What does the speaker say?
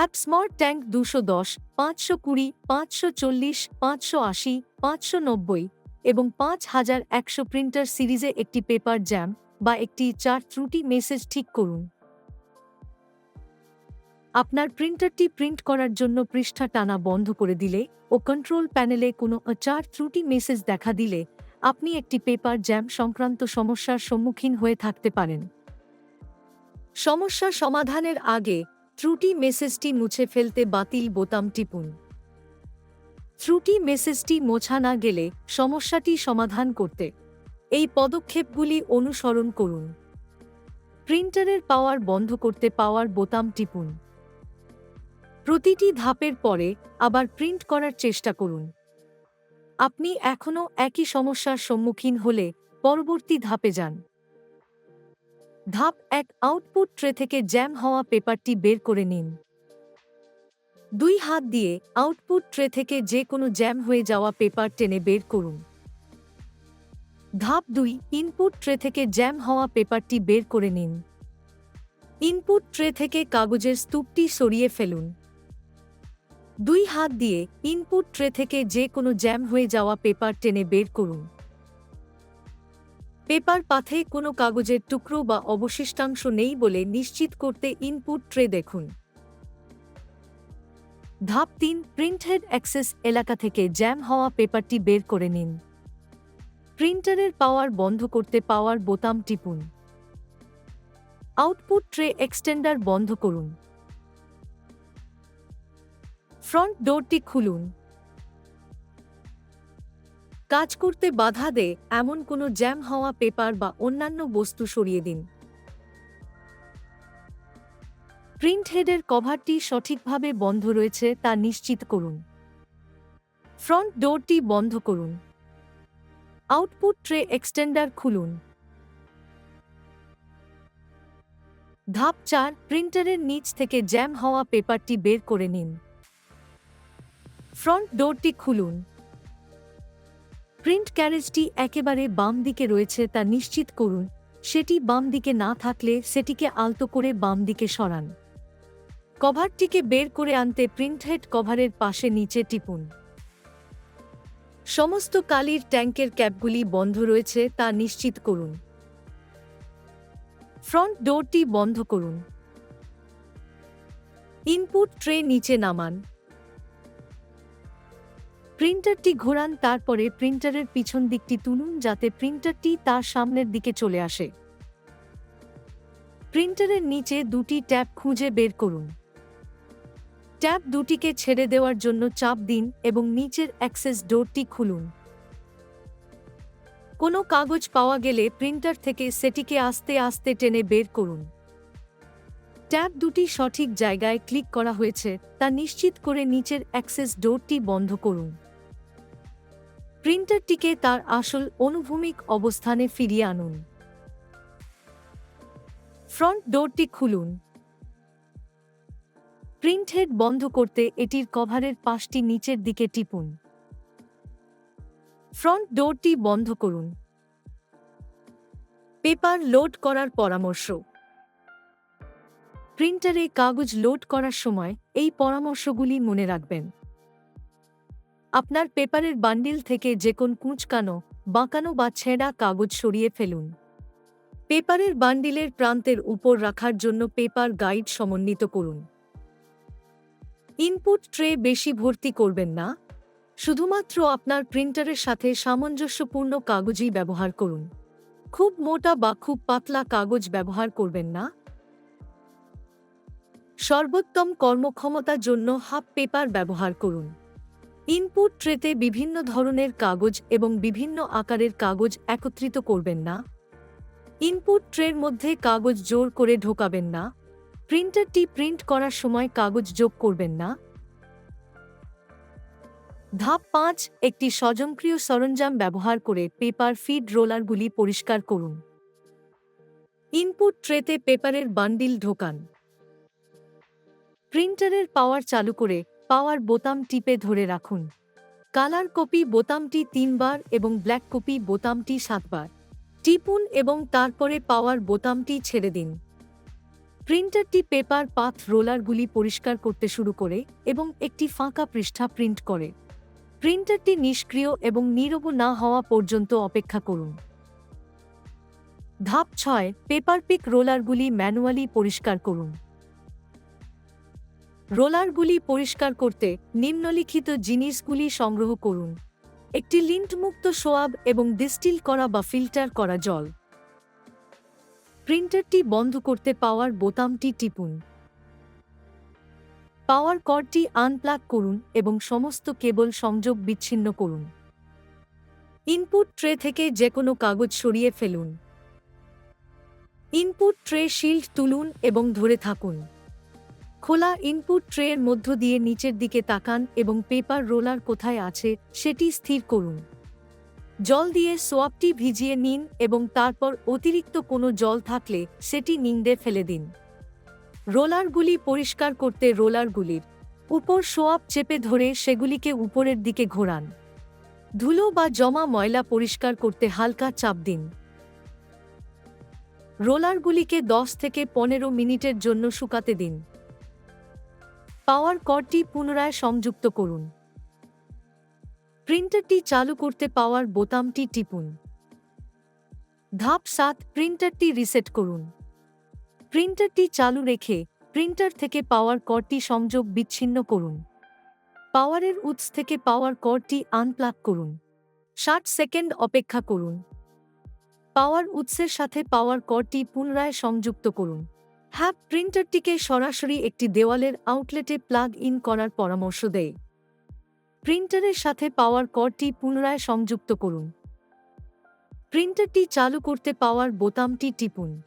হ্যাপ smart tank দুশো দশ, পাঁচশো কুড়ি, পাঁচশো চল্লিশ, পাঁচশো আশি, পাঁচশো নব্বই এবং পাঁচ হাজার একশো প্রিন্টার সিরিজে একটি পেপার জ্যাম বা একটি চার ত্রুটি মেসেজ ঠিক করুন। আপনার প্রিন্টারটি প্রিন্ট করার জন্য পৃষ্ঠা টানা বন্ধ করে দিলে ও কন্ট্রোল প্যানেলে কোনো চার ত্রুটি মেসেজ দেখা দিলে আপনি একটি পেপার জ্যাম সংক্রান্ত সমস্যার সম্মুখীন হয়ে থাকতে পারেন। সমস্যা সমাধানের আগে ত্রুটি মেসেজটি মুছে ফেলতে বাতিল বোতাম টিপুন। ত্রুটি মেসেজটি মোছা না গেলে সমস্যাটি সমাধান করতে এই পদক্ষেপগুলি অনুসরণ করুন। প্রিন্টারের পাওয়ার বন্ধ করতে পাওয়ার বোতাম টিপুন। প্রতিটি ধাপের পরে আবার প্রিন্ট করার চেষ্টা করুন। আপনি এখনও একই সমস্যার সম্মুখীন হলে পরবর্তী ধাপে যান। ধাপ এক আউটপুট ট্রে থেকে জ্যাম হওয়া পেপারটি বের করে নিন। দুই হাত দিয়ে আউটপুট ট্রে থেকে যে কোনো জ্যাম হয়ে যাওয়া পেপার টেনে বের করুন। ধাপ দুই ইনপুট ট্রে থেকে জ্যাম হওয়া পেপারটি বের করে নিন। ইনপুট ট্রে থেকে কাগজের স্তূপটি সরিয়ে ফেলুন। দুই হাত দিয়ে ইনপুট ট্রে থেকে যে কোনো জ্যাম হয়ে যাওয়া পেপার টেনে বের করুন। পেপার পাথে কোনো কাগজের টুকরো বা অবশিষ্টাংশ নেই বলে নিশ্চিত করতে ইনপুট ট্রে দেখুন। ধাপ তিন, প্রিন্টেড অ্যাক্সেস এলাকা থেকে জ্যাম হওয়া পেপারটি বের করে নিন। প্রিন্টারের পাওয়ার বন্ধ করতে পাওয়ার বোতাম টিপুন। আউটপুট ট্রে এক্সটেন্ডার বন্ধ করুন। ফ্রন্ট ডোরটি খুলুন। কাজ করতে বাধা দেয় এমন কোনো জ্যাম হওয়া পেপার বা অন্যান্য বস্তু সরিয়ে দিন। প্রিন্ট হেডের কভারটি সঠিকভাবে বন্ধ রয়েছে তা নিশ্চিত করুন। ফ্রন্ট ডোরটি বন্ধ করুন। আউটপুট ট্রে এক্সটেন্ডার খুলুন। ধাপ চার, প্রিন্টারের নিচ থেকে জ্যাম হওয়া পেপারটি বের করে নিন। ফ্রন্ট ডোরটি খুলুন। প্রিন্ট ক্যারেজটি একেবারে বাম দিকে রয়েছে তা নিশ্চিত করুন। সেটি বাম দিকে না থাকলে সেটিকে আলতো করে বাম দিকে সরান। কভারটিকে বের করে আনতে প্রিন্টহেড কভারের পাশে নিচে টিপুন। সমস্ত কালির ট্যাঙ্কের ক্যাপগুলি বন্ধ রয়েছে তা নিশ্চিত করুন। ফ্রন্ট ডোরটি বন্ধ করুন। ইনপুট ট্রে নিচে নামান। প্রিন্টারটি ঘোরান, তারপরে প্রিন্টারের পিছন দিকটি তুলুন, যাতে প্রিন্টারটি তার সামনের দিকে চলে আসে। প্রিন্টারের নিচে দুটি ট্যাব খুঁজে বের করুন। ট্যাব দুটিকে ছেড়ে দেওয়ার জন্য চাপ দিন এবং নিচের অ্যাক্সেস ডোরটি খুলুন। কোনো কাগজ পাওয়া গেলে প্রিন্টার থেকে সেটিকে আস্তে আস্তে টেনে বের করুন। ট্যাব দুটি সঠিক জায়গায় ক্লিক করা হয়েছে, তা নিশ্চিত করে নিচের অ্যাক্সেস ডোরটি বন্ধ করুন। প্রিন্টারটিকে তার আসল অনুভূমিক অবস্থানে ফিরিয়ে আনুন। ফ্রন্ট ডোরটি খুলুন। প্রিন্ট হেড বন্ধ করতে এটির কভারের পাশটি নিচের দিকে টিপুন। ফ্রন্ট ডোরটি বন্ধ করুন। পেপার লোড করার পরামর্শ। প্রিন্টারে কাগজ লোড করার সময় এই পরামর্শগুলি মনে রাখবেন। আপনার পেপারের বান্ডিল থেকে যে কোন কুঁচকানো, বাঁকানো বা ছেঁড়া কাগজ সরিয়ে ফেলুন। পেপারের বান্ডিলের প্রান্তের উপর রাখার জন্য পেপার গাইড সমন্বিত করুন। ইনপুট ট্রে বেশি ভর্তি করবেন না। শুধুমাত্র আপনার প্রিন্টারের সাথে সামঞ্জস্যপূর্ণ কাগজই ব্যবহার করুন। খুব মোটা বা খুব পাতলা কাগজ ব্যবহার করবেন না। সর্বোত্তম কর্মক্ষমতার জন্য হাফ পেপার ব্যবহার করুন। ইনপুট ট্রেতে বিভিন্ন ধরনের কাগজ এবং বিভিন্ন আকারের কাগজ একত্রিত করবেন না। ইনপুট ট্রের মধ্যে কাগজ জোর করে ঢোকাবেন না। প্রিন্টারটি প্রিন্ট করার সময় কাগজ যোগ করবেন না। ধাপ পাঁচ, একটি স্বজনক্রিয় সরঞ্জাম ব্যবহার করে পেপার ফিড রোলারগুলি পরিষ্কার করুন। ইনপুট ট্রেতে পেপারের বান্ডিল ঢোকান। প্রিন্টারের পাওয়ার চালু করে পাওয়ার বোতাম টিপে ধরে রাখুন। কালার কপি বোতামটি তিনবার এবং ব্ল্যাক কপি বোতামটি সাতবার। টিপুন এবং তারপরে পাওয়ার বোতামটি ছেড়ে দিন। প্রিন্টারটি পেপার, পাথ, রোলারগুলি পরিষ্কার করতে শুরু করে এবং একটি ফাঁকা পৃষ্ঠা প্রিন্ট করে। প্রিন্টারটি নিষ্ক্রিয় এবং নীরব না হওয়া পর্যন্ত অপেক্ষা করুন। ধাপ ছয়, পেপার পিক রোলারগুলি ম্যানুয়ালি পরিষ্কার করুন। রোলারগুলি পরিষ্কার করতে নিম্নলিখিত জিনিসগুলি সংগ্রহ করুন। একটি লিন্টমুক্ত সোয়াব এবং ডিস্টিল করা বা ফিল্টার করা জল। প্রিন্টারটি বন্ধ করতে পাওয়ার বোতামটি টিপুন। পাওয়ার কর্ডটি আনপ্লাগ করুন এবং সমস্ত কেবল সংযোগ বিচ্ছিন্ন করুন। ইনপুট ট্রে থেকে যে কোনো কাগজ সরিয়ে ফেলুন। ইনপুট ট্রে শিল্ড তুলুন এবং ধরে থাকুন। খোলা ইনপুট ট্রের মধ্য দিয়ে নিচের দিকে তাকান এবং পেপার রোলার কোথায় আছে সেটি স্থির করুন। জল দিয়ে সোয়াবটি ভিজিয়ে নিন এবং তারপর অতিরিক্ত কোনো জল থাকলে সেটি নিংড়ে ফেলে দিন। রোলারগুলি পরিষ্কার করতে রোলারগুলির উপর সোয়াব চেপে ধরে সেগুলিকে উপরের দিকে ঘোরান। ধুলো বা জমা ময়লা পরিষ্কার করতে হালকা চাপ দিন। রোলারগুলিকে দশ থেকে পনেরো মিনিটের জন্য শুকাতে দিন। পাওয়ার কর্ডটি পুনরায় সংযুক্ত করুন। প্রিন্টারটি চালু করতে পাওয়ার বোতামটি টিপুন। ধাপ সাত, প্রিন্টারটি রিসেট করুন। প্রিন্টারটি চালু রেখে প্রিন্টার থেকে পাওয়ার কর্ডটি সংযোগ বিচ্ছিন্ন করুন। পাওয়ারের উৎস থেকে পাওয়ার কর্ডটি আনপ্লাগ করুন। ষাট সেকেন্ড অপেক্ষা করুন। পাওয়ার উৎসের সাথে পাওয়ার কর্ডটি পুনরায় সংযুক্ত করুন। হ্যাপ প্রিন্টারটিকে সরাসরি একটি দেওয়ালের আউটলেটে প্লাগ ইন করার পরামর্শ দেয়। প্রিন্টারের সাথে পাওয়ার কর্ডটি পুনরায় সংযুক্ত করুন। প্রিন্টারটি চালু করতে পাওয়ার বোতামটি টিপুন।